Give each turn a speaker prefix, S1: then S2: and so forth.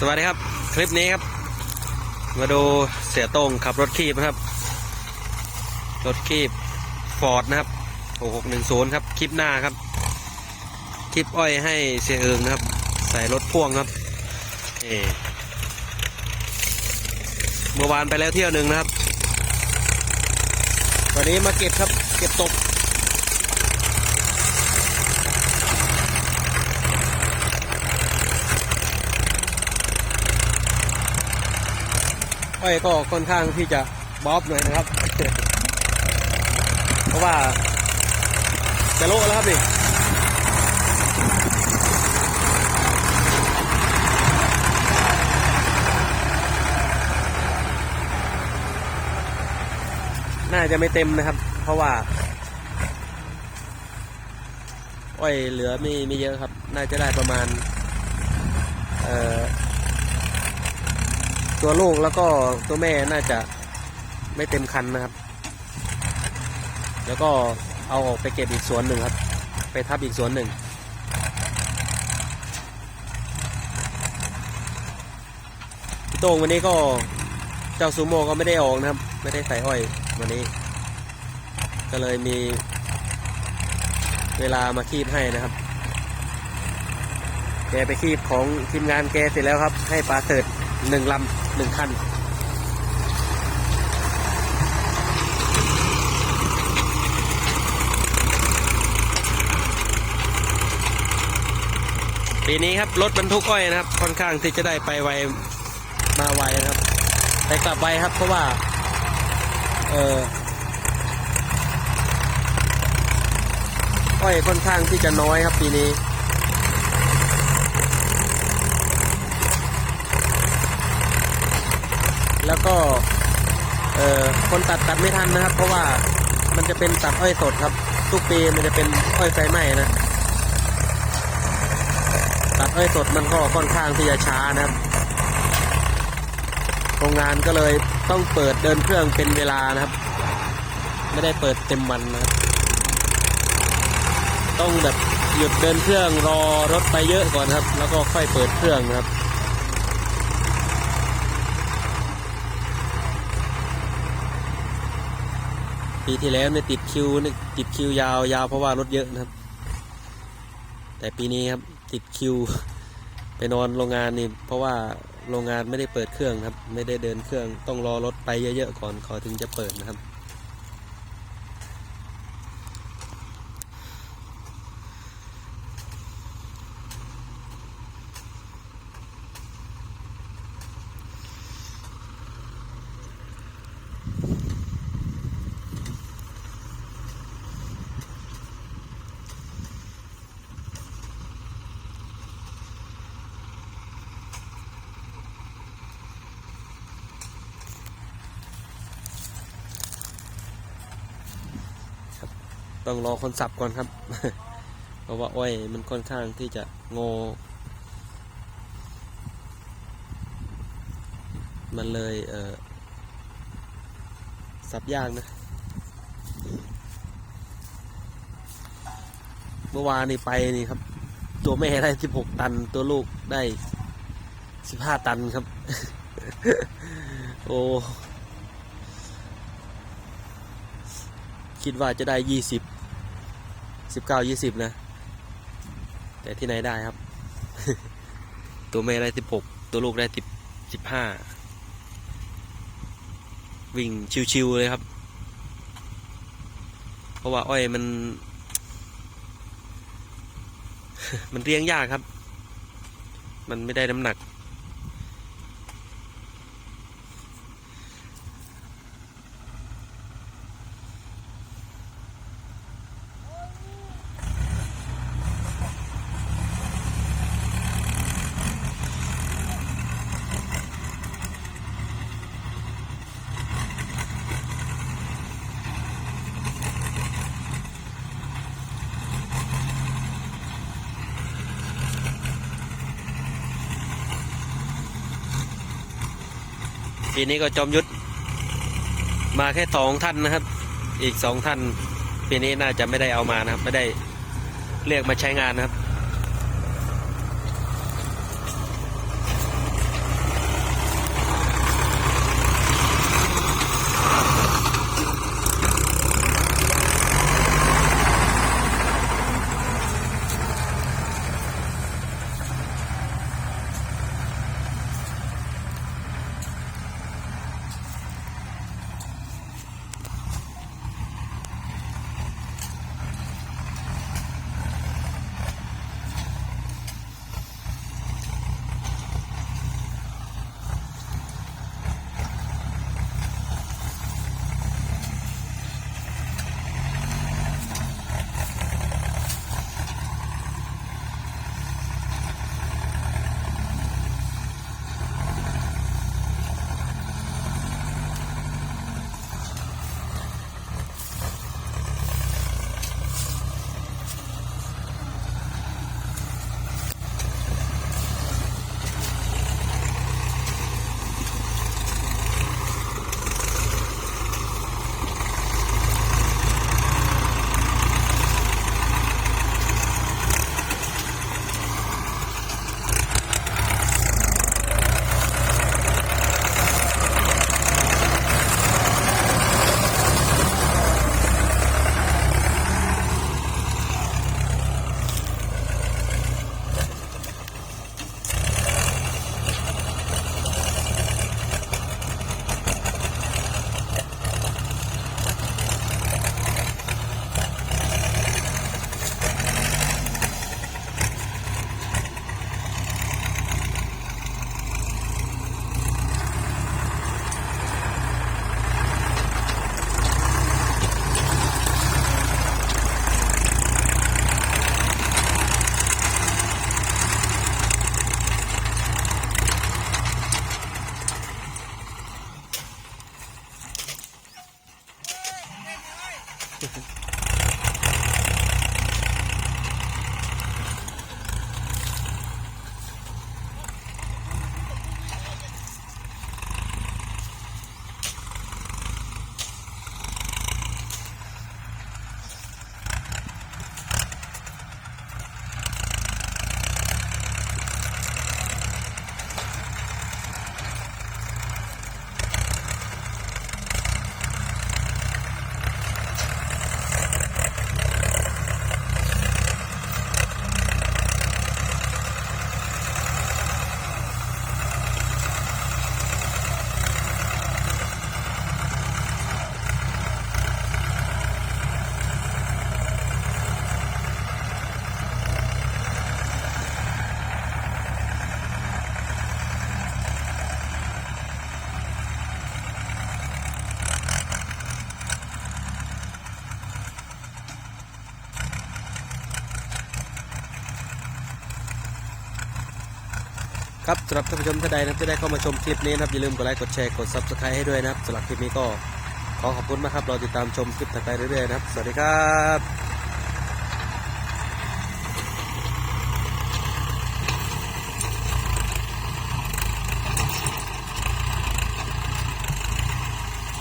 S1: สวัสดีครับ คลิปนี้ครับ มาดูเสียต้งขับรถคีบนะครับ รถคีบฟอร์ดนะครับ6610ครับ คลิปหน้าครับ คลิปอ้อยให้เสียเอิงนะครับ ใส่รถพ่วงครับเมื่อวานไปแล้วเที่ยวหนึ่งนะครับ วันนี้มาเก็บครับ เก็บตก อ้อยก็ค่อนข้างที่จะบ๊อบหน่อยนะครับ เพราะว่าจะโลแล้วครับนี่น่าจะไม่เต็มนะครับ เพราะว่า อ้อยเหลือไม่ไม่เยอะครับ น่าจะได้ประมาณ เอ่อ ตัวลูกแล้วก็ตัวแม่น่าจะไม่เต็มคันนะครับ แล้วก็เอาออกไปเก็บอีกสวนหนึ่งครับ ไปทับอีกสวนหนึ่งพี่โต้งวันนี้ก็เจ้าซูโม่ก็ไม่ได้ออกนะครับ ไม่ได้ใส่อ้อยวันนี้ ก็เลยมีเวลามาคีบให้นะครับ แกไปคีบของทีมงานแกเสร็จแล้วครับ ให้ปลาเสิร์ตหนึ่งลำ หนึ่งคันปีนี้ครับรถบรรทุกอ้อยนะครับ ค่อนข้างที่จะได้ไปไวมาไวนะครับแต่กลับไวครับ เพราะว่า เอออ้อยค่อนข้างที่จะน้อยครับปีนี้ แล้วก็เอ่อคนตัดตัดไม่ทันนะครับ เพราะว่ามันจะเป็นตัดอ้อยสดครับ ทุกปีมันจะเป็นอ้อยไฟไหม้นะตัดอ้อยสดมันก็ค่อนข้างที่จะช้านะครับโรงงานก็เลยต้องเปิดเดินเครื่องเป็นเวลานะครับ ไม่ได้เปิดเต็มวันนะครับ ต้องแบบหยุดเดินเครื่องรอรถไปเยอะก่อนครับ แล้วก็ค่อยเปิดเครื่องนะครับ ปีที่แล้วเนี่ยติดคิวเนี่ยติดคิวยาวยาวเพราะว่ารถเยอะนะครับ แต่ปีนี้ครับติดคิว ไปนอนโรงงานนี่เพราะว่าโรงงานไม่ได้เปิดเครื่องครับ ไม่ได้เดินเครื่อง ต้องรอรถไปเยอะๆก่อนขอถึงจะเปิดนะครับ ต้องรอคนสับก่อนครับ เพราะว่าอ้อยมันค่อนข้างที่จะงอ มันเลยเออสับยากนะ เมื่อวานนี่ไปนี่ครับ ตัวแม่ได้16ตัน ตัวลูกได้15ตันครับ โอ้คิดว่าจะได้ยี่สิบ สิบเก้ายี่สิบนะ แต่ที่ไหนได้ครับ ตัวแม่ได้สิบหกตัวลูกได้สิบสิบห้าวิ่งชิวๆเลยครับ เพราะว่าอ้อยมัน มันเรียงยากครับ มันไม่ได้น้ำหนัก ปีนี้ก็จอมยุทธมาแค่สองท่านนะครับ อีกสองท่าน ปีนี้น่าจะไม่ได้เอามานะครับ ไม่ได้เรียกมาใช้งานนะครับ ครับสำหรับท่านผู้ชมท่านใดนะครับที่ได้เข้ามาชมคลิปนี้นะครับอย่าลืมกดไลค์กดแชร์กดซับสไครต์ให้ด้วยนะครับสำหรับคลิปนี้ก็ขอขอบคุณมากครับรอติดตามชมคลิปต่อไปเรื่อยๆนะครับ สวัสดีครับ